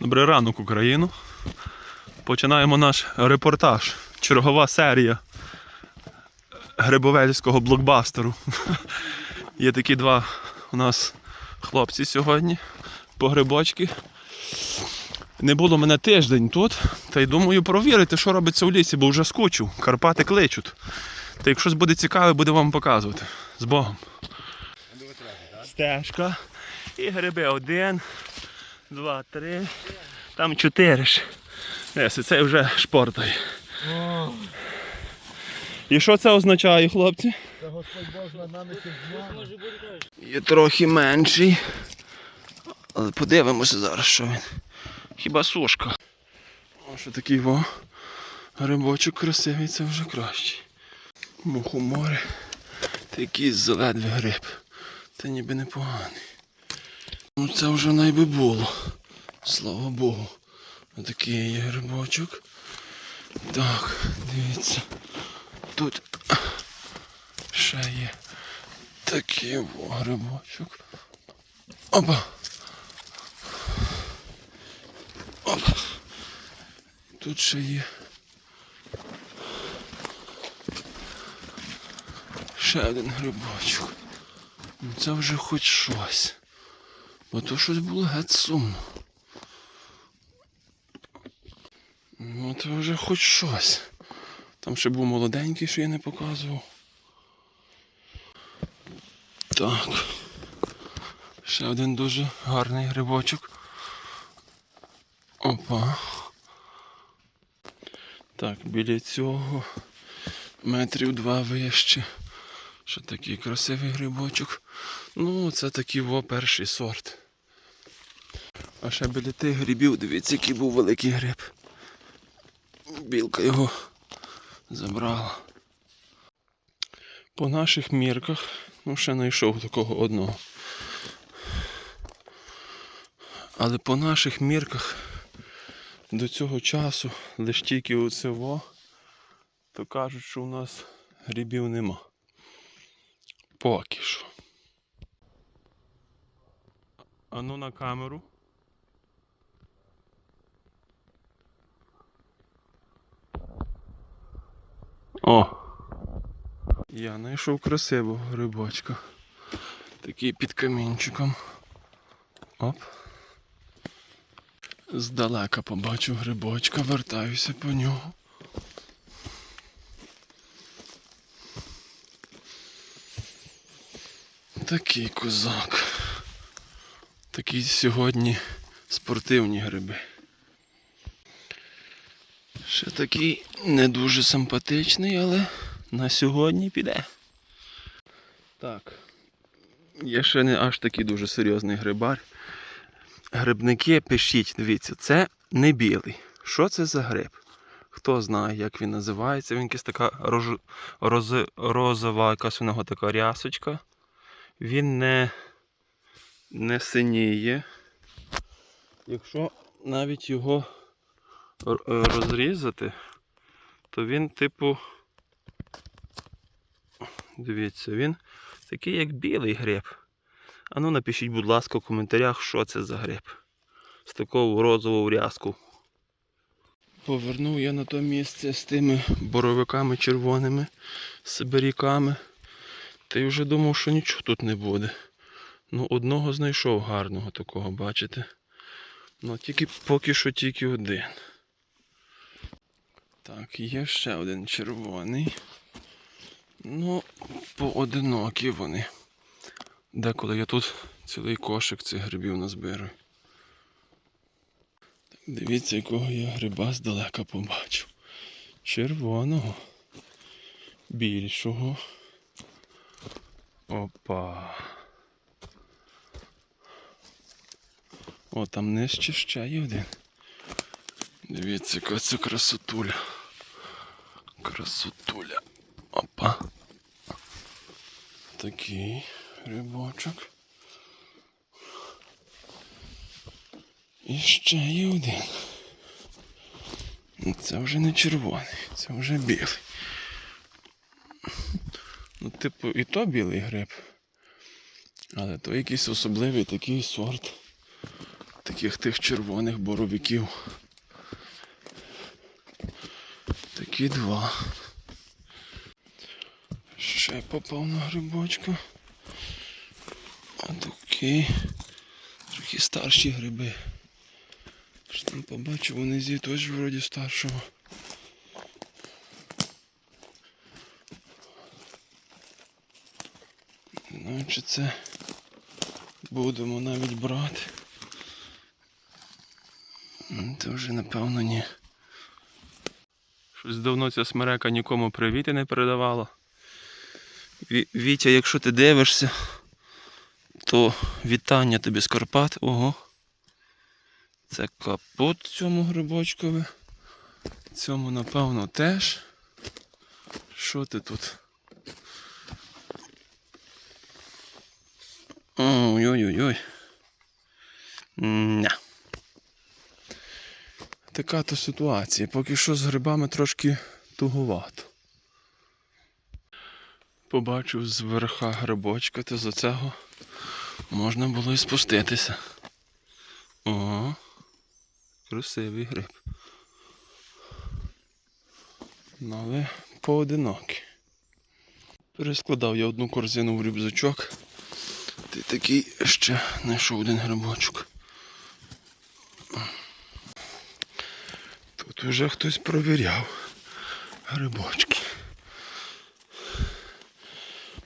Добрий ранок, Україну. Починаємо наш репортаж. Чергова серія грибовельського блокбастеру. Є такі два у нас хлопці сьогодні по грибочки. Не було мене тиждень тут, та й думаю провірити, що робиться в лісі, бо вже скучив. Карпати кличуть. Та якщо буде цікаве, буде вам показувати. З Богом. Стежка. І гриби один, два, три. Там чотири ж. Еси, це вже шпортає. І що це означає, хлопці? Та Господь Бог над нами. Є трохи менший. Але подивимося зараз, що він. Хіба сушка. О, що такий во. Грибочок красивий, це вже кращий. Мухомори. Такий зеледвий гриб. Це ніби непоганий. Ну це вже найби було. Слава Богу. Отакий є грибочок. Так, дивіться. Тут ще є такий грибочок. Опа. Опа. Тут ще є. Ще один грибочок. Ну це вже хоч щось. Бо то щось було геть сумно. Ну це вже хоч щось. Там ще був молоденький, що я не показував. Так. Ще один дуже гарний грибочок. Опа. Так, біля цього метрів два вище. Ще такий красивий грибочок. Ну, це такий во перший сорт. А ще біля тих грибів, дивіться, який був великий гриб. Білка його забрала. По наших мірках, ну ще знайшов такого одного. Але по наших мірках до цього часу лише тільки оце во, то кажуть, що у нас грибів нема. Поки що. А ну на камеру. О! Я знайшов красивого грибочка. Такий під камінчиком. Оп. Здалека побачу грибочка, вертаюся по нього. Такий козак. Такі сьогодні спортивні гриби. Ще такий не дуже симпатичний, але на сьогодні піде. Так. Я ще не аж такий дуже серйозний грибар. Грибники пишіть, дивіться, це не білий. Що це за гриб? Хто знає, як він називається? Він якась така роз... розова, якась у нього така рясочка. Він не, не синіє. Якщо навіть його е, розрізати, то він, типу, дивіться, він такий як білий гриб. А ну напишіть, будь ласка, в коментарях, що це за гриб. З такого розового рязку. Повернув я на то місце з тими боровиками червоними, сибиряками. Й вже думав, що нічого тут не буде. Ну, одного знайшов гарного такого, бачите? Ну, тільки поки що тільки один. Так, є ще один червоний. Ну, поодинокі вони. Деколи я тут цілий кошик цих грибів назбираю. Так, дивіться, якого я гриба здалека побачив. Червоного. Більшого. Опа. О, там нижче ще є один. Дивіться, яка це красотуля. Красотуля. Опа. Такий грибочок. І ще є один. Це вже не червоний, це вже білий. Типу, і то білий гриб. Але то якийсь особливий такий сорт. таких тих червоних боровиків. Такі два. Ще попав на грибочку. А такі трохи старші гриби. Що там побачив, вони зі теж вроді старшого. Не знаю, чи це будемо навіть брати. Це вже напевно ні. Щось давно ця смерека нікому привіти не передавала. Вітя, якщо ти дивишся, то вітання тобі з Карпат. Ого. Це капот цьому грибочкові. Цьому, напевно, теж. Що ти тут? Ой-ой-ой. Така то ситуація. Поки що з грибами трошки туговато. Побачив з верха грибочка, то за цього можна було і спуститися. О, красивий гриб. Ну, але поодинокий. Перескладав я одну корзину в рюкзачок. Ти такий ще знайшов один грибочок. Тут уже хтось провіряв грибочки.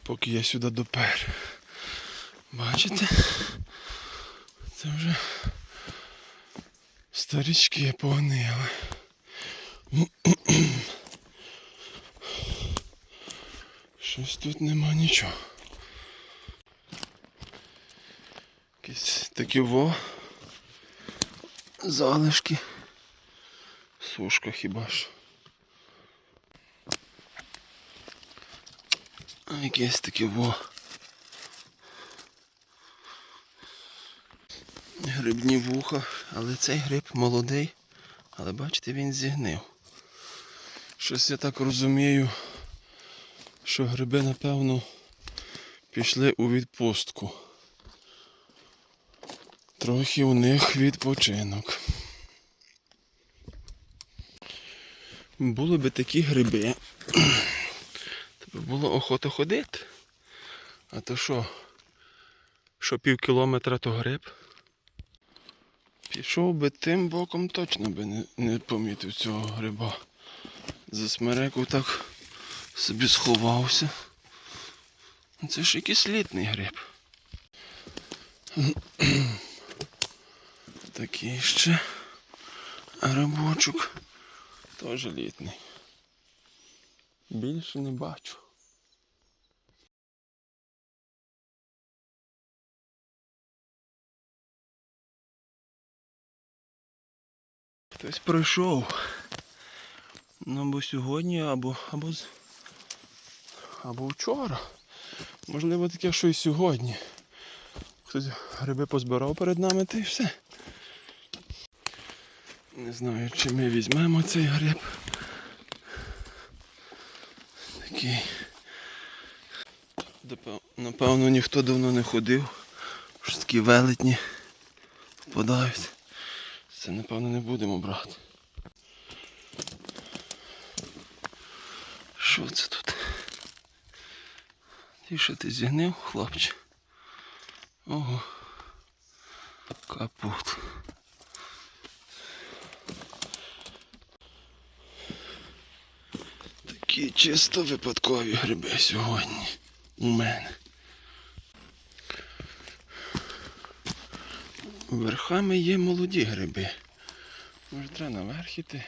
Поки я сюди допер. Бачите? Це вже старічки погнили. Щось тут нема нічого. Якісь такі во залишки. Сушка хіба ж. Якесь таке во. Грибні вуха, але цей гриб молодий, але бачите, він зігнив. Щось я так розумію, що гриби, напевно, пішли у відпустку. Трохи у них відпочинок. Були би такі гриби. То би було охота ходити. А то що? Що пів кілометра то гриб? Пішов би тим боком, точно би не, не помітив цього гриба. За смереку так собі сховався. Це ж якийсь літний гриб. Такий ще грибочок. Теж літний. Більше не бачу. Хтось пройшов. Ну або сьогодні, або, або, або вчора. Можливо таке, що і сьогодні. Хтось гриби позбирав перед нами та й все. Не знаю, чи ми візьмемо цей гриб. Такий. Напевно, ніхто давно не ходив. Що такі велетні впадають. Це напевно не будемо брати. Що це тут? Ти що ти зігнив, хлопче? Ого. Капут. Такі чисто випадкові гриби сьогодні у мене. Верхами є молоді гриби. Може треба наверх іти.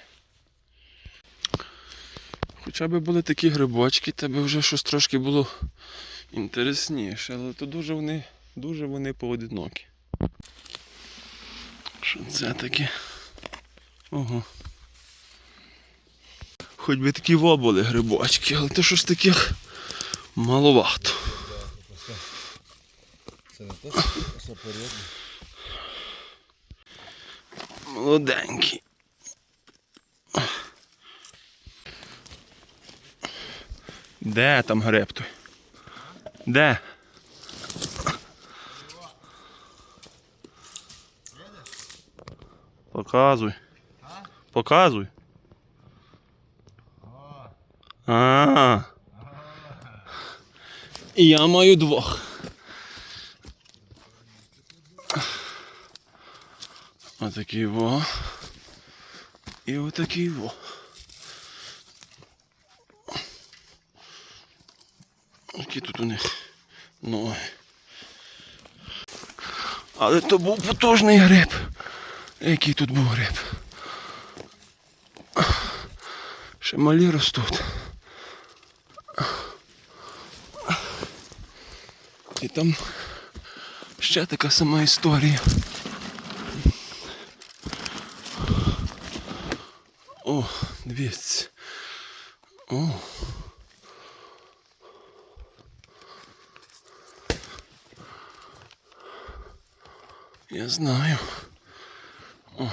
Хоча б були такі грибочки, то би вже щось трошки було інтересніше, але то дуже вони, дуже вони поодинокі. Що це таке? Ого. Хоч би такі во були грибочки, але то щось таких маловато. Це не що. Молоденький. Де там гриб той? Де? Показуй. Показуй. А. Я маю двох. Отакий во. І отакий во. Які тут у них ноги. Але то був потужний гриб. Який тут був гриб. Ще малі ростуть. І там ще така сама історія. О, дивіться. О. Я знаю. О.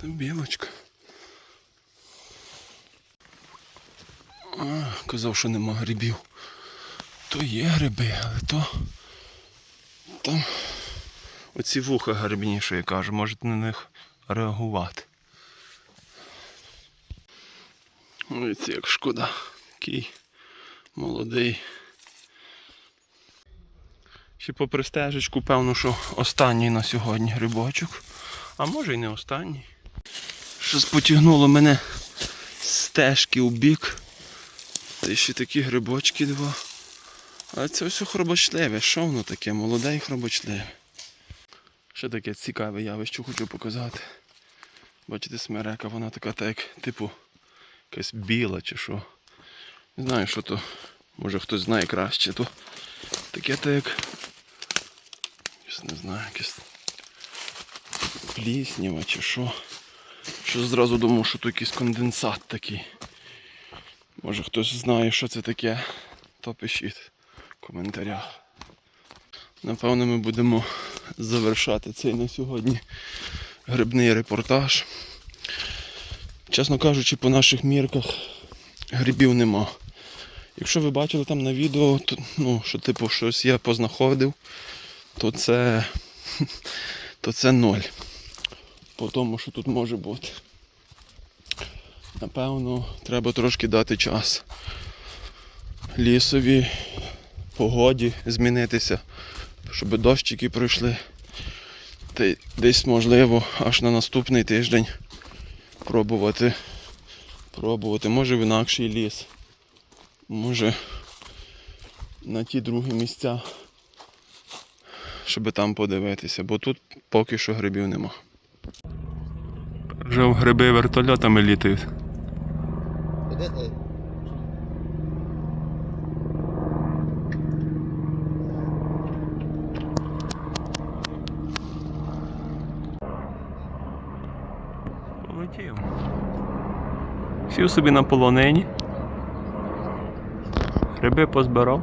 Там білочка. А, казав, що нема грибів. То є гриби, але то. Там. Оці вуха грибні, що я кажу, можете на них реагувати. Ой, це як шкода. Такий молодий. Ще попри стежечку, певно, що останній на сьогодні грибочок. А може й не останній. Щось потягнуло мене стежки у бік. Та ще такі грибочки два. Але це все хробочливе. Що воно таке? Молоде і хробочливе. Ще таке цікаве явище хочу показати. Бачите, смерека, вона така так, як, типу, якась біла чи що. Не знаю, що то. Може хтось знає краще, то таке так як. Не знаю, якесь пліснява чи що. Що зразу думав, що то якийсь конденсат такий. Може хтось знає, що це таке, то пишіть коментарях. Напевно, ми будемо завершати цей на сьогодні грибний репортаж. Чесно кажучи, по наших мірках грибів нема. Якщо ви бачили там на відео, то, ну, що типу щось я познаходив, то це, то це ноль. По тому, що тут може бути. Напевно, треба трошки дати час лісові погоді змінитися, щоб дощики пройшли. Та й десь можливо аж на наступний тиждень пробувати. Пробувати. Може в інакший ліс. Може на ті другі місця. Щоб там подивитися, бо тут поки що грибів нема. Вже в гриби вертольотами літають. Полетів. Сів собі на полонині. Гриби позбирав.